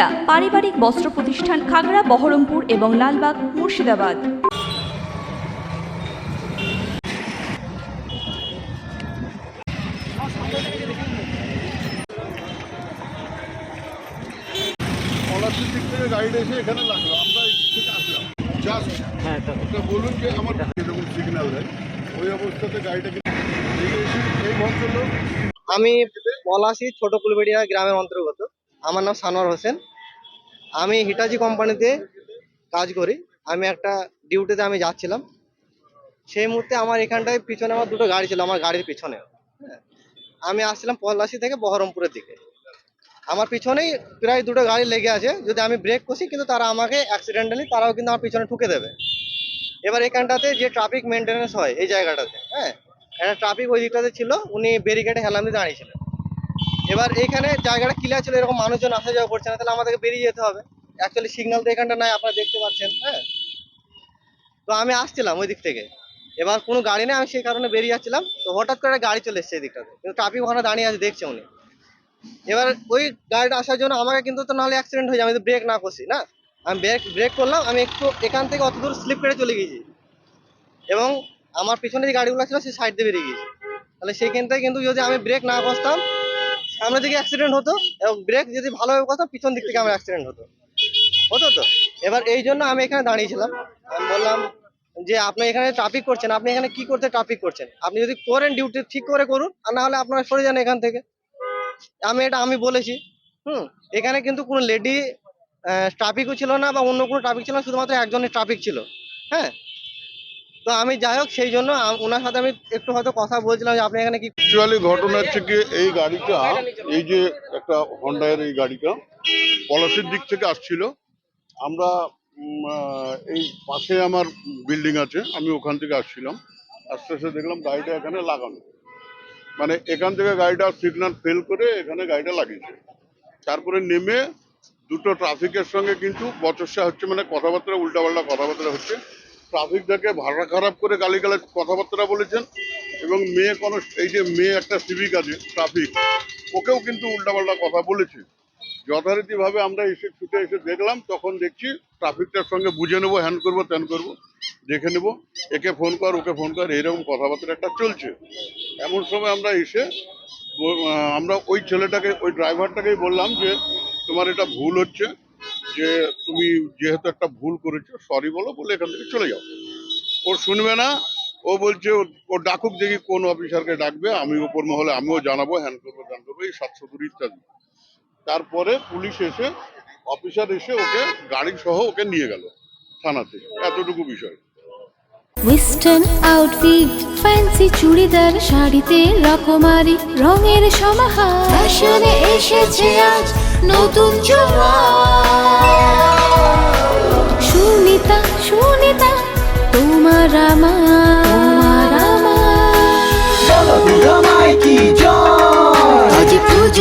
সুনিতা পারিবারিক বস্ত্র প্রতিষ্ঠান খাগড়া বহরমপুর এবং লালবাগ মুর্শিদাবাদ। পলাশির দিক গাইড এসে এখানে লাগল। আমরা এই দিক থেকে আসলাম। জাস্ট হ্যাঁ ওটা বলুন যে আমার এরকম সিগন্যাল দেয়। ওই অবস্থাতে গাড়িটাকে এই ভদ্রলোক আমি পলাশি ছোট কুলবেড়িয়া গ্রামের অন্তর্গত। আমার নাম সানোয়ার হোসেন। আমি হিটাচি কোম্পানিতে কাজ করি। আমি একটা ডিউটিতে আমি যাচ্ছিলাম। সেই মুহূর্তে আমার এখানটায় পিছনে আমার দুটো গাড়ি ছিল, আমার গাড়ির পিছনে। আমি আসছিলাম পলাশি থেকে বহরমপুরের দিকে। আমার পিছনেই প্রায় দুটো গাড়ি লেগে আছে। যদি আমি ব্রেক কষি, কিন্তু তারা আমাকে অ্যাক্সিডেন্টালি তারাও কিন্তু আমার পিছনে ঠুকে দেবে। এবার এখানটাতে যে ট্রাফিক মেনটেন্যান্স হয় এই জায়গাটাতে হ্যাঁ? একটা ট্রাফিক ওই দিকটাতে ছিল, উনি ব্যারিকেডে হেলাম দিয়ে দাঁড়িয়েছিলেন এবার এখানে জায়গাটা ক্লিয়ার ছিল, এরকম মানুষজন আসা যাওয়া করছে না, তাহলে আমাদেরকে বেরিয়ে যেতে হবে। অ্যাকচুয়ালি সিগন্যাল তো এখানটা নাই, আপনারা দেখতে পাচ্ছেন হ্যাঁ? তো আমি আসছিলাম ওই দিক থেকে। এবার কোনো গাড়ি নেই, আমি সেই কারণে বেরিয়ে যাচ্ছিলাম। তো হঠাৎ করে একটা গাড়ি চলে এসছে এই দিকটাতে। কিন্তু ট্রাফিক ওখানে দাঁড়িয়ে আছে, দেখছে উনি। এবার ওই গাড়িটা আসার জন্য আমাকে কিন্তু তো নাহলে অ্যাক্সিডেন্ট হয়ে যাবে আমি তো ব্রেক না করছি, না? আমি ব্রেক ব্রেক করলাম, আমি একটু এখান থেকে অত দূর স্লিপ করে চলে গেছি এবং আমার পিছনে যে গাড়িগুলো ছিল, সে সাইড দিয়ে বেরিয়ে গিয়েছে। তাহলে সেইখান থেকে কিন্তু যদি আমি ব্রেক না বসতাম সামনে দিকে অ্যাক্সিডেন্ট হতো এবং ব্রেক যদি ভালোভাবে করতাম পিছন দিক থেকে আমার অ্যাক্সিডেন্ট হতো। হতো তো? এবার এই জন্য আমি এখানে দাঁড়িয়েছিলাম। আমি বললাম যে, আপনি এখানে ট্রাফিক করছেন, আপনি এখানে কি করতে ট্রাফিক করছেন? আপনি যদি করেন ডিউটি ঠিক করে করুন, আর না হলে আপনারা সরে যান এখান থেকে। আমি এটা, আমি বলেছি। হুম, এখানে কিন্তু কোনো লেডি ট্রাফিকও ছিল না বা অন্য কোনো ট্রাফিক ছিল না, শুধুমাত্র একজনের ট্রাফিক ছিল। হ্যাঁ? তো আমি যাই হোক, সেই জন্য ওনার সাথে আমি একটু হয়তো কথা বলছিলাম যে আপনি এখানে কি অ্যাকচুয়ালি ঘটনা হচ্ছে কি, এই গাড়িটা, এই যে একটা হন্ডায়ের এই গাড়িটা, পলাশির দিক থেকে আসছিল। আমরা এই পাশে আমার বিল্ডিং আছে, আমি ওখান থেকে আসছিলাম। আস্তে আস্তে দেখলাম গাড়িটা এখানে লাগানো। মানে এখান থেকে গাড়িটা সিগন্যাল ফেল করে এখানে গাড়িটা লাগিয়েছে। তারপরে নেমে দুটো ট্রাফিকের সঙ্গে কিন্তু বচসা হচ্ছে মানে কথাবার্তা উল্টাপাল্টা কথাবার্তা হচ্ছে। ট্রাফিক দেখে ভাড়া খারাপ করে গালিগালাজ কথাবার্তা বলেছেন এবং মেয়ে কোনো, এই যে মেয়ে একটা সিভিক আছে ট্রাফিক ওকেও কিন্তু উল্টাপাল্টা কথা বলেছে। যথারীতিভাবে আমরা এসে, ছুটে এসে দেখলাম, তখন দেখছি ট্রাফিকটার সঙ্গে বুঝে নেব হ্যান করব ত্যান করব, দেখে নেব, একে ফোন কর, ওকে ফোন কর, এরকম কথাবার্তা একটা চলছে। এমন সময় আমরা এসে আমরা ওই ছেলেটাকে, ওই ড্রাইভারটাকেই বললাম যে, তোমার এটা ভুল হচ্ছে যে তুমি যেহেতু একটা ভুল করেছ সরি বলো, বলে এখান থেকে চলে যাও। ও শুনবে না, ও বলছে, ও- ডাকুক দেখি কোন অফিসারকে ডাকবে, আমি ওপর মহলে, আমিও জানাব হ্যান করব ত্যান করব, এই সাতশো দূর ইত্যাদি। তারপরে পুলিশ এসে, অফিসার এসে ওকে, গাড়ি সহ ওকে নিয়ে গেল থানাতে, এতটুকু বিষয়। ওয়েস্টার্ন আউটফিট ফ্যান্সি চুড়িদার, শাড়িতে রকমারি, রঙের সমাহার। ফ্যাশনে এসেছে আজ নতুন সুনিতা